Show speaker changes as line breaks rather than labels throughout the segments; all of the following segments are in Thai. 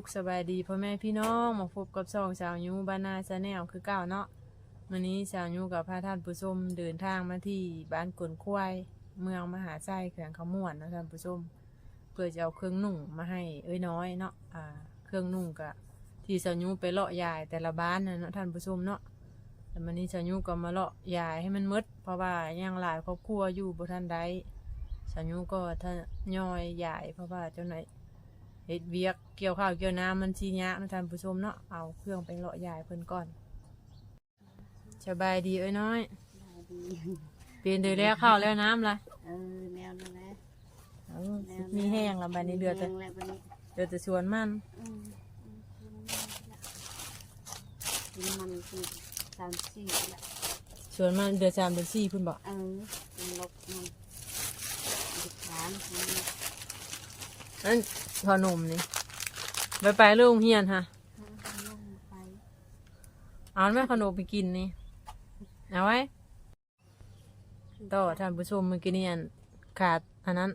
สุขสบายดีพ่อแม่พี่น้องมาพบกับสองสาวยูบานาชาแนลคือเก่าเนาะวันนี้สาวยูกับพาท่านผู้ชมเดินทางมาที่บ้านกวนควายเมืองมหาไส้แขวงขมวนนะท่านผู้ชมเพื่อจะเอาเครื่องนุ่งมาให้เอ้ยน้อยเนาะอ่าเครื่องนุ่งกะที่สาวยูไปเลาะยายแต่ละบ้านนะเนาะท่านผู้ชมเนาะแต่วันนี้สาวยูก็มาเลาะยายให้มันหมดเพราะว่ายังหลายครอบครัวอยู่บ่ท่านใดสาวยูก็ท่านย่อยยายเพราะว่าเจ้าไหนาย เฮ็ดเวียกเกี่ยวข้าวเกี่ยวน้ำมันชียากนะท่านผู้ชมเนาะเอาเครื่องไปเลาะยายเพิ่นก่อนสบายดีเอ้ยน้อย
ดี
เปลี่ยนเดือแล้วข้าวแล้วน้ำละ
เออแนวนั้นแหละ
เอามีแห้งและบัดนี้เดือดแต่
แนวแล้วบัดนี้
เดือดแต่สวนมัน
อืมกินมันคือสามสี่ละ
สวนมันเดือดสามเดือดสี่เพิ่นบอก
เออเป็นลบมันดิบขานมัน
นั่นขนมนี่ไปไปเรื่องเฮียนฮะ
ลงไป
เอาแม่ขนมไปกินนี่เอาไว้ต่อท่านผู้ชมเมื่อกี้นี่อันขาดอันนั้น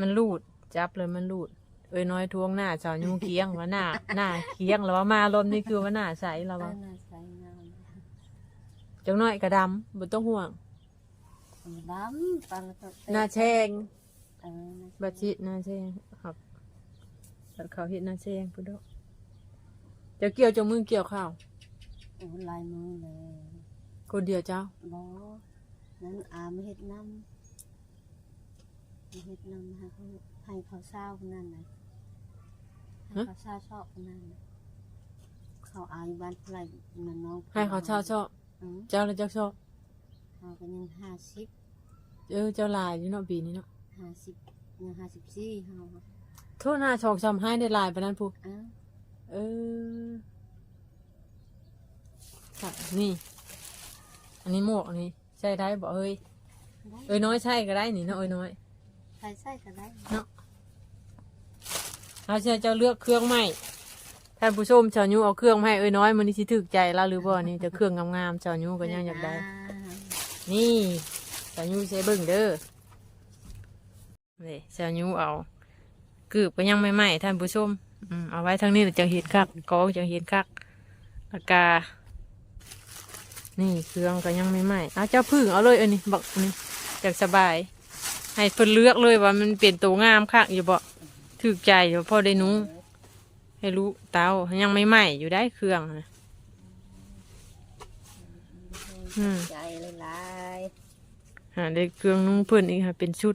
มันรูดจับเลยมันรูด เอ้ยน้อยทวงหน้าสาวยูเคียงว่าหน้าหน้าเคียงแล้วว่ามาลมนี่คือว่าหน้าใสแล้ว
เอ
ว่า
อน่าใส่งาม
จังน้อยกระดำบ่ต้องห่วง
ดำปันก็
หน้าแชง
เออ
บัดชิหน้าแชงครับบัดเขาเฮ็ดหน้าแชงพุ่นดอกเจะเกี่ยวจงมือเกี่ยวข้าว
โอ้ลายมือเลย
คนเดียวเจ้า
บ่นั้นอาไม่เฮ็ดน้ำไม่เฮ็ดน้ำให้เขาให้เขาเศร้าคนนั้นนะให้เขาเศร้าชอบคนนั้นน่ะเขาอายบ้านไรมันน้อง
ให้เขาเช่าชอบ
อืม
เจ้าแล้วเจ้าชอบ
เขาก็ยังห้าสิบ
เออเจ้าหลายอยู่เนาะปีนี้เนาะ
ห้าสิบยังห้าสิบสี่เขา
โทษหน้าชอกช้ำให้ได้หลายปานนั้นผู้
อ้าว
เออค่ะนี่ อันนี้หมวกอันนี้ใช่ได้บ่เฮ้ย
ได้
เอ้ยน้อยใช่ก็ได้นี่เนาะเอ้ยน้อย
ใส่ใส่ก็ได้
เนาะเราจะเจ้าเลือกเครื่องใหม่ท่านผู้ชมชาวยูเอาเครื่องมาให้เอ้ยน้อยมันนี่สิถึกใจแล้วหรือบ่นี่จะเครื่องงามๆชาวยูก็ยังอยากได้ นี่ชาวยูใช้เบิ่งเด้อ นี่ชาวยูเอาเกือบก็ยังไม่ไหม้ท่านผู้ชมอืมเอาไว้ทางนี้เราจะเห็นคักกองจะเห็นคักอากา นี่เครื่องก็ยังไม่ไหม้เอาเจ้าพึ่งเอาเลยอันนี้บอกอันนี้อยากสบาย ให้เพิ่นเลือกเลยว่ามันเปลี่ยนตัวงามคักอยู่บ่ถึกใจอยู่พอได้หนุ้งให้รู้เตายังไม่ไหม้อยู่ได้เครื่องนะอืม
ใจเลยลาย
หาได้เครื่องนุ่งเพิ่นอีกค่ะเป็นชุด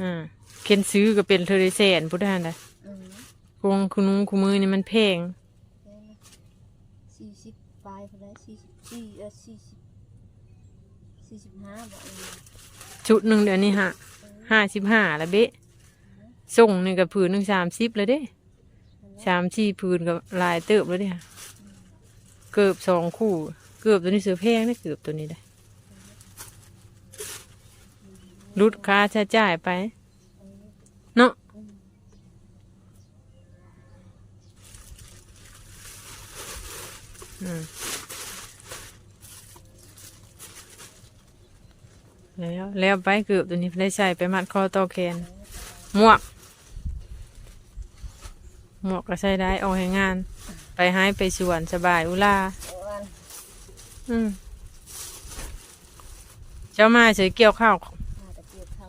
อ่าเข็นซื้อก็เป็นเทอร์เซนพุทธานนะ
อืม
คงคุณนุ่งคุณมือนี่มันแพง
สี่สิบปลายเขาได้สี่สิบสี่เออสี่สิบสี่สิบห้าบอกเออ
ชุดหนึ่งเดี๋ยวนี้ฮะห้าสิบห้าละเบะส่งนี่กับผืนหนึ่งสามสิบเลยเด้สามสี่ผืนกับลายเติบแล้วเด้ค่ะเกือบสองคู่ เกือบตัวนี้ซื้อแพงนะเกือบตัวนี้ได้ ลดค่าใช้จ่ายไป เนาะอืมแล้วแล้วไปเกือบตัวนี้ได้ใส่ไปมัดคอต่อแขนหมวก หมวกก็ใส่ได้ออกให้งาน ไปหายไปสวนสบายอุลา
วัน
อืมเจ้ามาเฉยเกี่ยวข้าว
มาตะเกียบเขา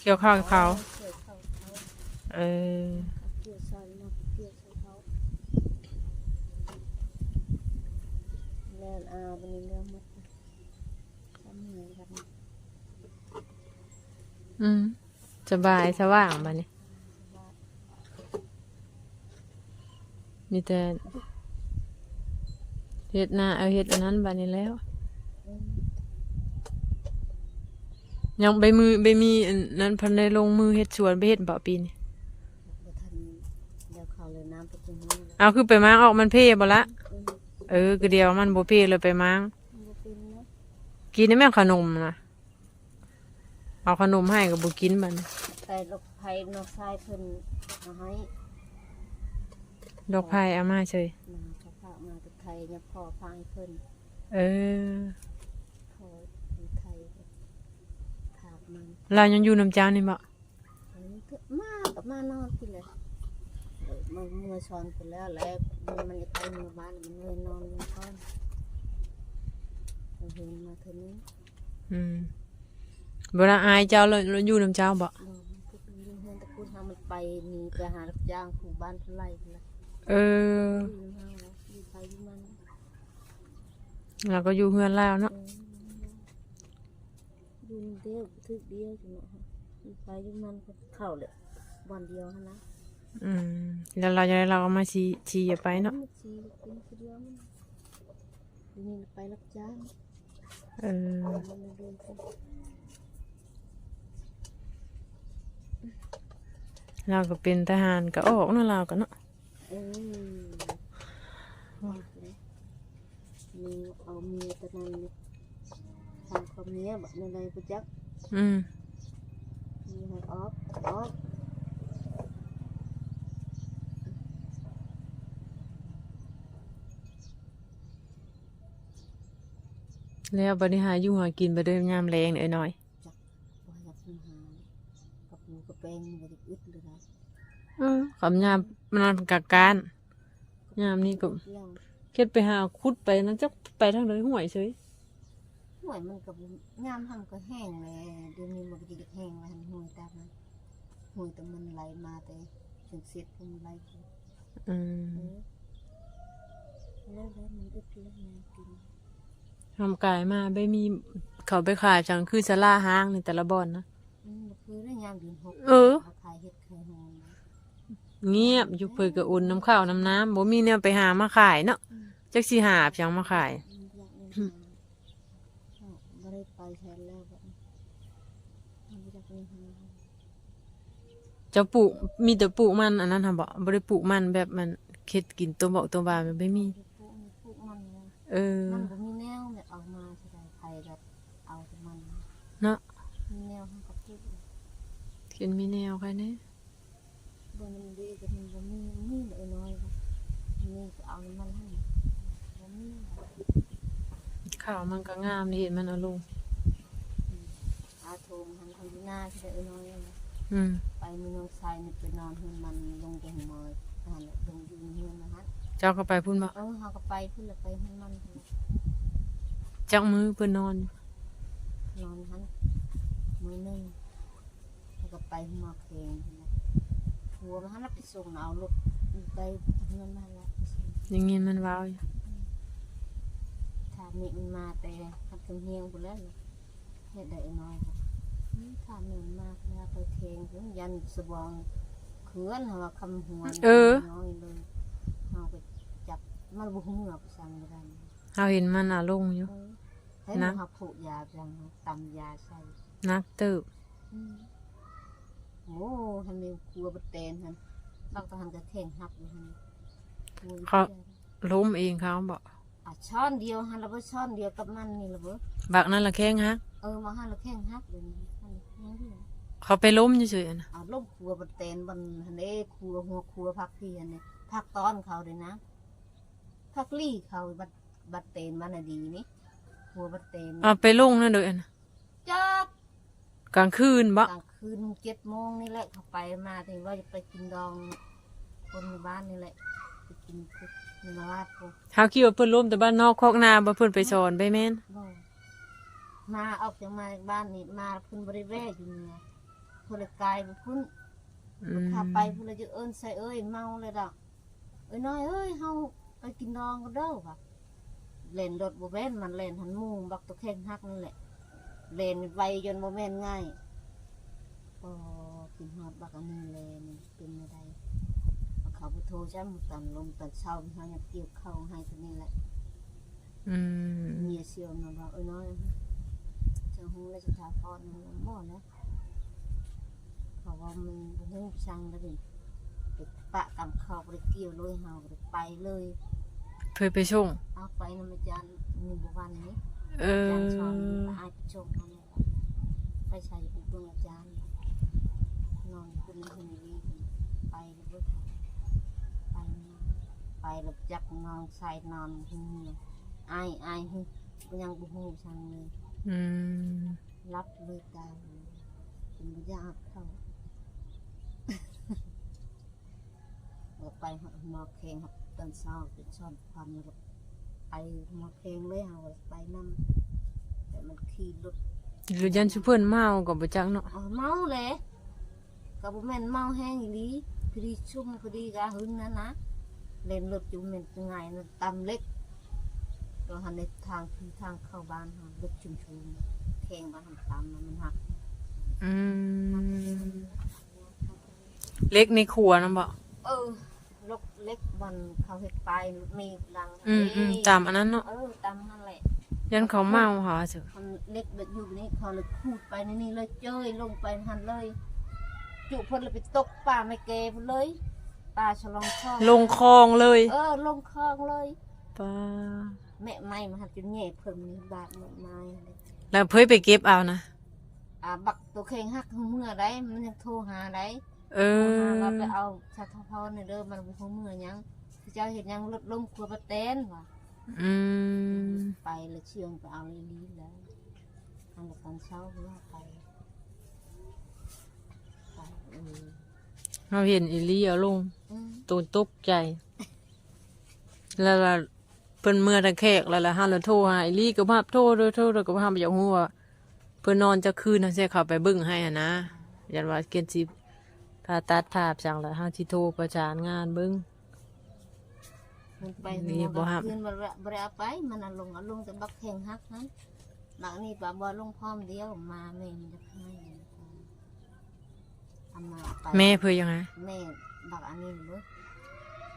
เกี่ยวข้าวกับเขา
เกี่ยวเขาเขา
เออ
เกี่ยวซอยมาเกี่ยวซอยเขาแล่นอาวันนี้เรื่องหมดทำเหนื่อยกัน
อืมสบายสว่างมาเนี่ยมีแต่เฮ็ดหน้าเอาเฮ็ดอันนั้นบานี้แล้ว ยังใบมือใบมีอันนั้นพันได้ลงมือเฮ็ดสวนไปเฮ็ดบ่ปีนี้
บ่ทันเดี๋ยวเขาเลยน้ำไปกินมือแล้ว
เอาคือไปม้างออกมันเพ่บ่ละเออคือเดียวมันบ่เพ่เลยไปม้าง
บ่เป็นเนาะ
กินได้แม่ขนมนะเอาขนมให้กับบุกินบัดน
แต่ลูกไผ่นอกชายเพิ่นมาให้
ดอกไผ่เอามาเฉย
มาเขาฝากมาจากไทยเนี่ยพ่อพายเพิ่น
เออ
พ่ออยู่ไทยถาม มัน
เรายังอยู่น้ำเจ้านี่บ่
อันนี้ก็มากับมานอนกินเลยเออมันเมื่อช้อนไปแล้วแล้วมันมันจะไปเมื่อบ้านมันเลยนอนลงก้อนเห็นมาเท่านี้
อืมเวลาอายเจ้าเราเราอยู่น้ำเจ้าบ่
เออมันก็เป็นยิ่งเห็นตะกูลทำมันไปหนีไปหารับจ้างผูกบ้านเท่าไรกันละ
เออ
อยู่ห้างแล้วอยู่ไปอยู่มัน
เราก็อยู่เฮือนแล้วเนาะ
เอออยู่เดียวทึกเดียวจังเนาะอยู่ไปอยู่มันก็เข้าเลยวันเดียวหั่นนะ
อืมแล้วเราจะได้เราก็มาชี้ชี้อย่าไปเนาะ
มัชีเป็นคนเดียวมันทีนี่ไปรับจ้าง
เออ
มันเลยเดินไป
เราก็เป็นทหารก็ออกเนาะเราก็เนาะ
เออบอกเลยมีเอาเมียตะนันเลยทำ ความเนี้ยแบบในไรประจัก
อืม
มีให้ออกออก
แล้วบริหารอยู่หากินไปด้วยยามแรงเอ้ยน้อย
ว่าอยากทำหากับหมูกับแป้งมันก็จะอึดเลยนะ
เออคำยามมันนอนกักการยามนี้ก็
แล้ว
เก็ดไปหาคุดไปนั่นจักไปทางเลยห่วยเฉย
ห่วยมันกับงามทำก็แห้งเลยเดี๋ยวนี้มันก็จะแห้งแล้วห่วยตามนั้นห่วยแต่มันไหลมาแต่ถึงเสร็จมันไหลไป
อืม
เออแล้วแล้วมันอึดแล้วมันกิน
ทำกายมาไม่มีเขาไปขายจังคือสลาห้างในแต่ละบ่อนนะ
อืมคือได้ยามเดือนหก
เออ
ขาขายเห็ดขายหอมนะ
เงียบอยู่เพื่อกระอุ่นน้ำข้าวน้ำน้ำบ่มีแนวไปหามาขายเนาะ
อืม
จักสิหาบจังมาขาย
อืมอยากเงินหาไม่ได้ไป แทนแล้วแบบมันไม่ได้เงินหา
เจะปลูกมีแต่ปลูกมันอันนั้นทำบ่บ่ได้ปลูกมันแบบมันเค็ดกินตัวบอกตัวบานมันไม่มี
พวกมันพวกมันนะ
เออ
มันบ่มีแนวแบบเอามาแสดงใครแบบเอาแต่มัน
เนาะ
มีแนวให้กับพูด
กินมีแนวใครเนี่ย
บนมันดีกับมันบ่มีมีเลยน้อยครับมีก็เอามันให้บ่มี
ข้าวมันก็งามดีเห็นมันเอาลง
อาโทมหันทางที่หน้าที่ได้น้อยนะ
อืม
ไปมีน้องชายนี่ไปนอนเฮือนมันลงจังมอยหันลงอยู่เฮือนนะฮะ
เจ้าก็ไปพุ่นบ่
เออเฮาก็ไปพุ่นละไปเฮือนมันพุ่น
จักมือเพิ่นนอนอยู่
นอนหันมื้อหนึงแล้วก็ไปหมอแขงพุ่นนะหัวมันหันไปส่งเอารถไปเฮือนมันละไปส่ง
อย่างงี้มันว้าวอยู่
ถ้ามีมันมาแต่ทับถึงเฮียงพุ่นแล้วนี่ เฮ็ดได้น้อยครับอืมถ้ามีมันมาแล้วไปเทงถึงยันสบองเขือนเฮาว่าคำหัวนี่น้อยเลยเฮาก็จับมันบ่ฮู้เมื่อไปสั่งบ่ได้
เฮาเห็นมันเอาลงอยู่
เออให้มันเฮาผูกยาจังตำยาใส่
นักเติบ
อืมโอ้ทันมีครัวบ่เตนหั่นเราก็หันก็แข่งหักอยู่หั่นโอ้ย
เขาล้มเองเขาบอก
อะช้อนเดียวหั่นแล้วบ่ช้อนเดียวกับมันนี่ล่ะเบ่
บักนั่นละแข้งฮัก
เออมาหั่นแล้วแข่งหักเดี๋ยวนี้หั่นยังเดียว
เขาไปล้มเฉยๆนะ
เอาล่มครัวบันเตนบันฮันเด้ครัวหัวครัวพักพี่อันนี้พักตอนเขาเลยนะพักลี่เขาบัดบัดเตนมันน่ะดีนี่ครัวบัดเตน
เอาไปลงนั่นเด้อนะ
จัก
กลางคืนบ่
กลางคืนเจ็ดโมงนี่แหละเขาไปมาถึงว่าจะไปกินดองคนในบ้านนี่แหละไปกินคุก ในมาลาดพวก
เฮาคิดว่าเพิ่นล้มแต่บ้านนอกคอกนาบ่เพิ่นไปสอนไปแม่น
บ่มาออกจากมาจากบ้านนี่มาเพุ่นบริเวณอยู่เนี่ยเพุ่นเลยกลายไปพุ่น
อืม
ถ้าไปพุ่นเลยจะเอิ้นใส่เอ้ยเมาเลยดอกเอ้ยน้อยเอ้ยเฮาไปกินดองกันเด้อว่ะเล่นรถบ่แม่นมันเล่นหันมุงบักตะแคงฮักนั่นแหละเล่นไวจนบ่แม่นง่ายพอกินฮอดบักอันนึงเลยนี่เป็นไม่ได้ เอาเขาไปโทรจ้ำตอนลมตอนเช้าเฮาอยากเกี่ยวเข้าวให้ตัวนี้แหละ
อืม
เมียเสียวมาบอกเอ้ยน้อยจะหูแล้วจะทาพอดมันบ่นะเขาว่ามันบ่ฮู้ช่างแล้วดิไปปะกำเข้าวไปเกี่ยวเลยเฮาไปไปเลย
เพิ่นไปส่ง
เอาไปนำอาจารย์มีบ่วันนี้
เอ
อา
อ
จารย์สอนไปอายไปชมเอาเนี่ยไปใช้อุปนอาจารย์นอนคุณคุณดีไปแล้วบ่ทันไปมา ไปแล้วจับนอนใส่นอนหึงอายอายหึยังบ่ฮู้ช่างเลย
อืม
รับเลยตามเป็นบ่ยากเท่าออกไปหาหมอแข็งครับตอนเช้าเป็นช่อนความแล้วก็ไปหมอแข็งเลยเอาไปนํแต่มันขี่รถ
หรือยันชุเพิ่นเมากับบ่จักเนาะ
อ๋อเมาเลยกับแม่นเมาแห้งอีหลีพอดีชุ่มพอดีกะหึงนะนะ เล่นรถอยู่เม่นไงนะตำเล็กเราหันในทางคือทางเข้าบ้านหันรถชุมชุมแข่งบ้านหันตำมันหัก
อืมเล็กในครัวนํบ่
เออรถเล็กมันเขาเห็ดไปมีดัง
อืมอืมตามอันนั้นเนาะ
เออตำนั่นแหละ
ยันเขาเมาหาสิ
มันเล็กแบบอยู่นี่เขาเลยคูดไปในนี่เลยเจ้ยลงไปหันเลย จุเพิ่นเลยไปตกป่าไม่เกพุ่นเลย ป่าฉลองคลอง
ลงคลองเลย
เออลงคลองเลย
ป้า
แม่ไม้มาหัดจนแง่เพิ่นมีบาดหมดไม้เลย
แล้วเพิ่นไปเก็บเอานะ
อ่าบักตัวเคงหักเมื่อได้มันยังโทรหาได้
เอ
โทร
อ
หาว่าไปเอาชาทพรในเด้อมันบ่ฮู้เมื่อหยังเจ้าเห็นยังลดลงครัวปะเต้นว่ะ
อืม
ไปแล้วเชียงไปเอาเลยลีแล้วทางตอนเช้าว่าไปไปเออ
เราเห็นอีหลีเอาลง
อืม
ตูนตกใจ แล้วล่ะเพิ่นเมื่อตะแคกแล้วล่ะห้าแล้วโทรหาอีหลีก็ภาพโทรโดยโทรแล้วก็ภาพอยากฮู้ว่าเพิ่นนอนจะคืนน่ะสิเข้าไปเบิ่งให้อะนะยันว่าเกณฑ์สิผ่าตัดภาพจังแล้วเฮาสิโทรประสานงานเบิ่ง
มันไป
นี่
หัว
บ่
กลา
ฮั
ง
บ
คืนบ่ได้บ่ได้เอาไป มันเอาลงเอาลงแต่บักแข่งฮักนั้นหลังนี้ปะบ่ลงพร้อมเดียวมาแม่มันจะให้เอามาเอาไป
แม่เพิ่นยังไง
แม่บักอันนี้เบิ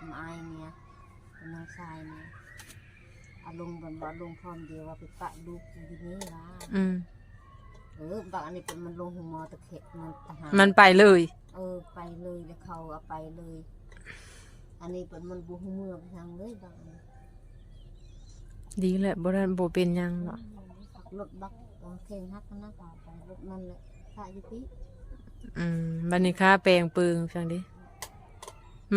ดมาอายเนี่ยเป็นนางชายเนี่ยเอาลงบนบ่ลงพร้อมเดียวว่าไปปะลูกอยู่ที่นี่ล่ะ
อืม
เออบักอันนี้เป็นมันลงหัวหมอตะเข็บมันทหาร
มันไปเลย
เออไปเลยแล้วเขาเอาไปเลย อันนี้เป็นมันบุหเมือไปทางเลยบักอันนี้
ดีแหละบ่ได้บ่เป็นหยังหรอก
ขับรถบักตอนเข่งฮักกันนะเปล่าไปรถนั่นแหละถ้าอยู่พี่
อืมบัดนี้ค่าแปลงปึงจังดิ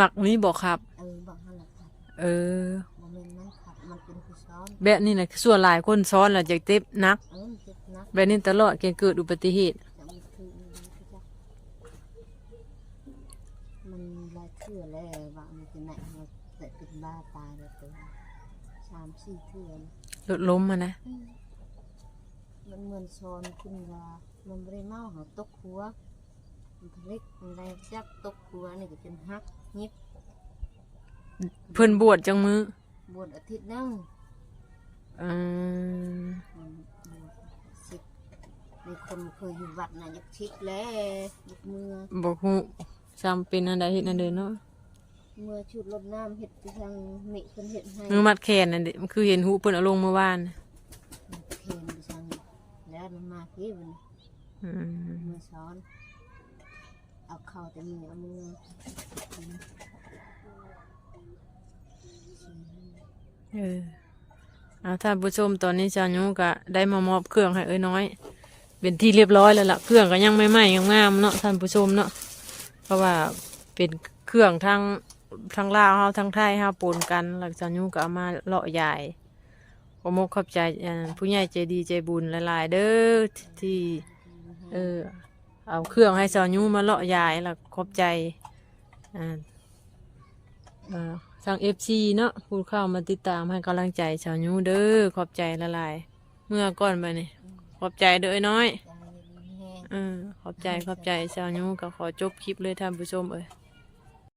มักมีบ่ครับ
เออบักฮันแหละขับ
เออ
โมเมนต์นั้นขับมันเป็นผู้ซ้อน
แบบนี้นะส่วนหลายคนซ้อนแล้วจะเจ็บหนัก
เออมันเจ็บนัก
แบบนี้ตลอดเกิดอุบัติเหตุ
จะมันคือมันคือจะมันลายเทื่อแล้วว่ามันจะไหนมันแต่เป็นบ้าตายเลยตัวสามสี่เทื่อนะ
รถล้มมานะ
อืมมันเหมือนซ้อนขึ้นว่ามันไม่ได้เมาหาตกหัวมันเล็กมันแรงจักตกหัวนี่ก็จนหัก ยิบ
เพิ่นบวชจังมือบ
วชอาทิตย์หนึง
อืม
มันสิมีคนเคยอยู่วัดน่ะยกชิดแล้วยกมือ
บ่ฮู้จำเป็นอันใดเฮ็ดอันใดเนาะ
เมื่อชุดรดน้ำเห็ดไปทางมิเพิ่นเห็ดให้
มือมัดแขนนั่นเด้มันคือเห็นหูเพิ่นเอาลงเมื่อวานน่ะ
เคนไปทางแล้วมันมาพี่มัน
อืม
มือซ้อน เอาเข่าแต่มือเอามือ
เออเอาท่านผู้ชมตอนนี้ชาวยุก็ได้มามอบเครื่องให้เอ้ยน้อย เป็นที่เรียบร้อยแล้วล่ะเครื่องก็ยังไม่ไหม้งามๆเนาะท่านผู้ชมเนาะเพราะว่าเป็นเครื่องทั้งทั้งลาวเฮาทั้งไทยเฮาปนกันแล้วชาวยุก็เอามาเลาะใหญ่ขอมกขอบใจผู้ใหญ่ใจดีใจบุญหลายๆเด้อที่เออ เอาเครื่องให้ชาวยุมาเลาะใหญ่แล้วขอบใจอ่าเอ่อทางเอฟซีเนาะผู้เข้ามาติดตามให้กำลังใจชาวยุเด้อขอบใจละลายๆเมื่อก่อนไปนี่ขอบใจเด้อไอ้น้อย
ใจแห้ง
อืมขอบใจขอบใจชาวยูก็ขอจบคลิปเลยท่านผู้ชมเอ้ย